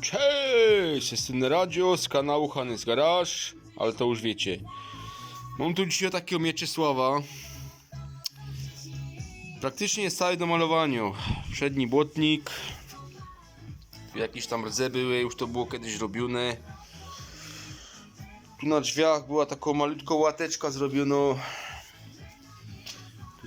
Cześć, jestem Radio z kanału Hannes Garage, ale to już wiecie. Mam tu dzisiaj takiego Mieczysława. Praktycznie jest cały do malowania. Przedni błotnik. Jakieś tam rdze były, już to było kiedyś robione. Tu na drzwiach była taka malutka łateczka zrobiona.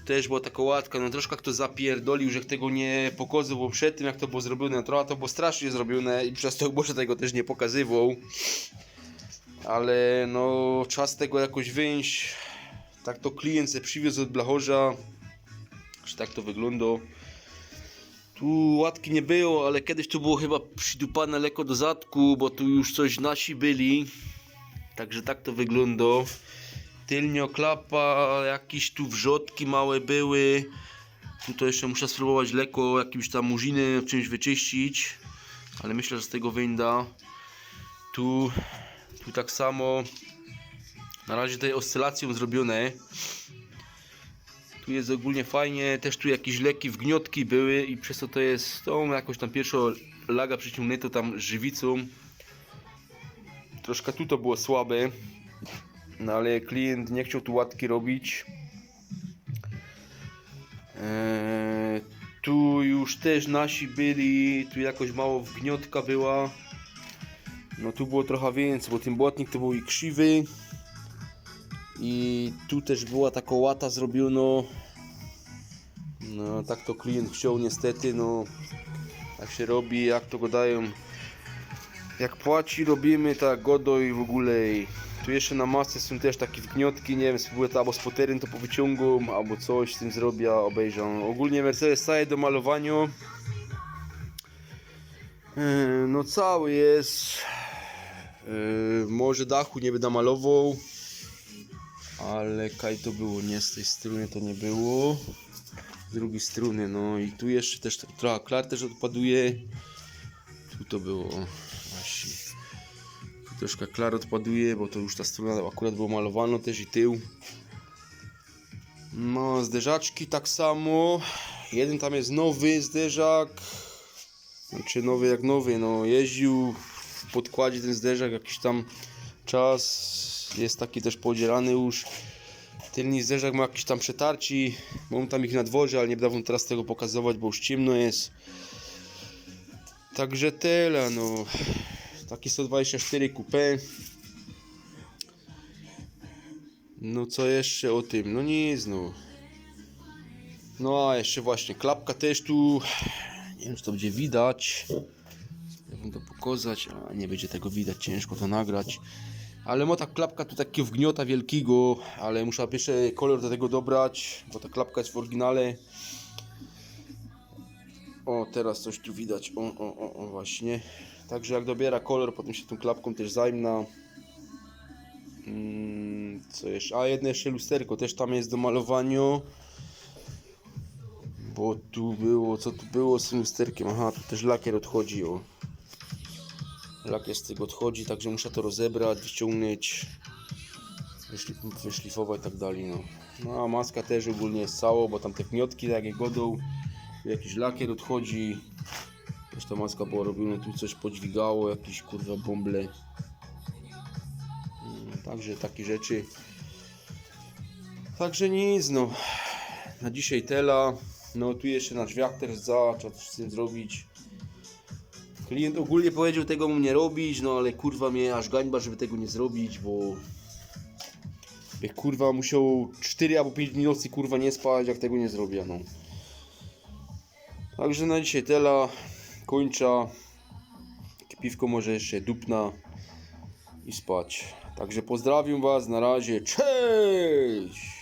Też była taka łatka, no troszkę kto zapierdolił, że tego nie pokazywał przed tym jak to było zrobione, trochę to było strasznie zrobione i przez to może tego też nie pokazywał. Ale no czas tego jakoś wyjść. Tak to klient se przywiózł od blachorza. Że tak to wygląda. Tu łatki nie było, ale kiedyś tu było chyba przydupane lekko do zadku, bo tu już coś nasi byli. Także tak to wygląda. Tylnio klapa, jakieś tu wrzodki małe były. Tu to jeszcze muszę spróbować lekko jakimś tam murzinem czymś wyczyścić. Ale myślę, że z tego wyjda. Tu, tu tak samo. Na razie tutaj oscylacją zrobione. Tu jest ogólnie fajnie. Też tu jakieś leki wgniotki były i przez to to jest tą jakąś tam pierwszą laga przyciągnięto tam żywicą. Troszkę tu to było słabe. No ale klient nie chciał tu łatki robić. Eee, tu już też nasi byli, tu jakoś mało wgniotka była. No tu było trochę więcej, bo ten błotnik to był i krzywy. I tu też była taka łata zrobiona. No tak to klient chciał niestety, no tak się robi, jak to go dają. Jak płaci robimy tak godo i w ogóle tu jeszcze na masce są też takie wgniotki, nie wiem, spróbuję to albo spoteryn to powyciągam, albo coś z tym zrobię, obejrzę. Ogólnie Mercedes staje do malowania. Yy, No cały jest. Yy, Może dachu nie będę malował. Ale kaj to było, nie z tej strony to nie było. Z drugiej strony, no i tu jeszcze też trochę klar też odpaduje. Tu to było właśnie. Troszkę klar odpaduje, bo to już ta strona akurat było malowana też i tył. No, zderzaczki tak samo. Jeden tam jest nowy zderzak. Znaczy nowy jak nowy, no jeździł w podkładzie ten zderzak jakiś tam czas. Jest taki też podzierany już. Tylny zderzak ma jakieś tam przetarci. Mam tam ich na dworze, ale nie będę wam teraz tego pokazywać, bo już ciemno jest. Także tyle, no. Taki 124 coupé. No co jeszcze o tym? No nic, no. No a jeszcze właśnie klapka też tu. Nie wiem czy to będzie widać. Ja wam to pokazać, a nie będzie tego widać, ciężko to nagrać. Ale ma ta klapka tu takiego wgniota wielkiego, ale muszę pierwszy kolor do tego dobrać, bo ta klapka jest w oryginale. O, teraz coś tu widać. O, o, o, o właśnie. Także jak dobiera kolor, potem się tą klapką też zajmna. Mm, co jeszcze? A, jedno jeszcze lusterko też tam jest do malowania. Bo tu było, co tu było z tym lusterkiem? Aha, tu też lakier odchodzi, o. Lakier z tego odchodzi, także muszę to rozebrać, wyciągnąć, wyszli- wyszlifować i tak dalej, no. No a maska też ogólnie jest cała, bo tam te gniotki takie godą, tu jakiś lakier odchodzi. Też ta maska była robiona, tu coś podźwigało, jakieś kurwa bąble. Mm, Także takie rzeczy. Także nic, no. Na dzisiaj tela. No tu jeszcze na drzwiach też za, trzeba coś z tym zrobić. Klient ogólnie powiedział tego mu nie robić, no ale kurwa mnie aż gańba, żeby tego nie zrobić, bo by kurwa musiał 4 albo 5 dni nocy kurwa nie spać, jak tego nie zrobię, no. Także na dzisiaj tela kończę. Piwko może jeszcze dupna i spać. Także pozdrawiam was, na razie, cześć!